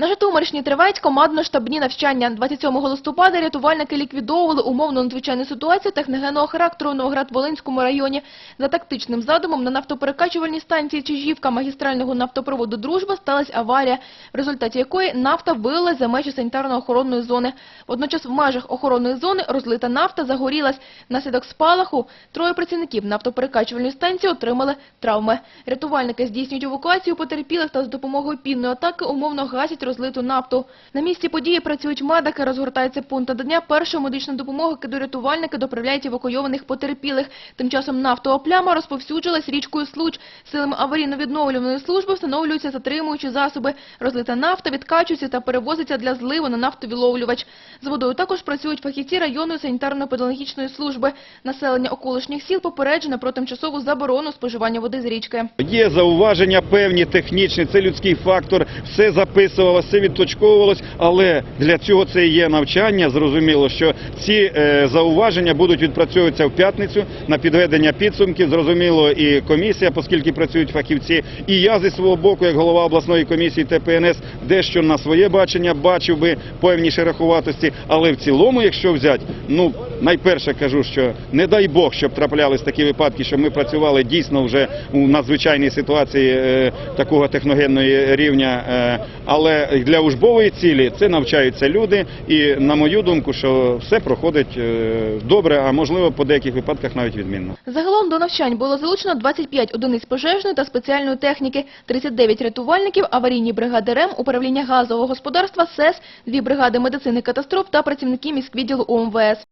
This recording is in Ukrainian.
На Житомирщині тривають командно-штабні навчання. 27 листопада рятувальники ліквідовували умовну надзвичайну ситуацію техногенного характеру у Новоград-Волинському районі. За тактичним задумом на нафтоперекачувальній станції Чижівка магістрального нафтопроводу «Дружба» сталася аварія, в результаті якої нафта вилилась за межі санітарно-охоронної зони. Водночас в межах охоронної зони розлита нафта загорілась. Наслідок спалаху троє працівників нафтоперекачувальної станції отримали травми. Рятувальники здійснюють евакуацію потерпілих та з допомогою пінної атаки умовно гасять розлиту нафту. На місці події працюють медики, розгортається пункт надання першої медичної допомоги, куди рятувальники доправляють евакуйованих потерпілих. Тим часом нафтова пляма розповсюджилась річкою Случ. Силами аварійно-відновлювальної служби встановлюються затримуючі засоби. Розлита нафта відкачується та перевозиться для зливу на нафтовіловлювач. З водою також працюють фахівці районної санітарно-педагогічної служби. Населення околишніх сіл попереджено про тимчасову заборону споживання води з річки. Є зауваження певні технічні, це людський фактор, все записувалося, все відточковувалось, але для цього це і є навчання. Зрозуміло, що ці е, зауваження будуть відпрацьовуватися в п'ятницю на підведення підсумків. Зрозуміло, і комісія, оскільки працюють фахівці, і я зі свого боку, як голова обласної комісії ТПНС, дещо на своє бачення бачив би певні шероховатості, але в цілому, якщо взяти, ну найперше кажу, що не дай Бог, щоб траплялись такі випадки, що ми працювали дійсно вже у надзвичайній ситуації е, такого техногенної рівня. Е, але для учбової цілі це навчаються люди, і на мою думку, що все проходить е, добре, а можливо по деяких випадках навіть відмінно. Загалом до навчань було залучено 25 одиниць пожежної та спеціальної техніки, 39 рятувальників, аварійні бригади РЕМ, управління газового господарства, СЕС, дві бригади медицини катастроф та працівники міськвідділу УМВС.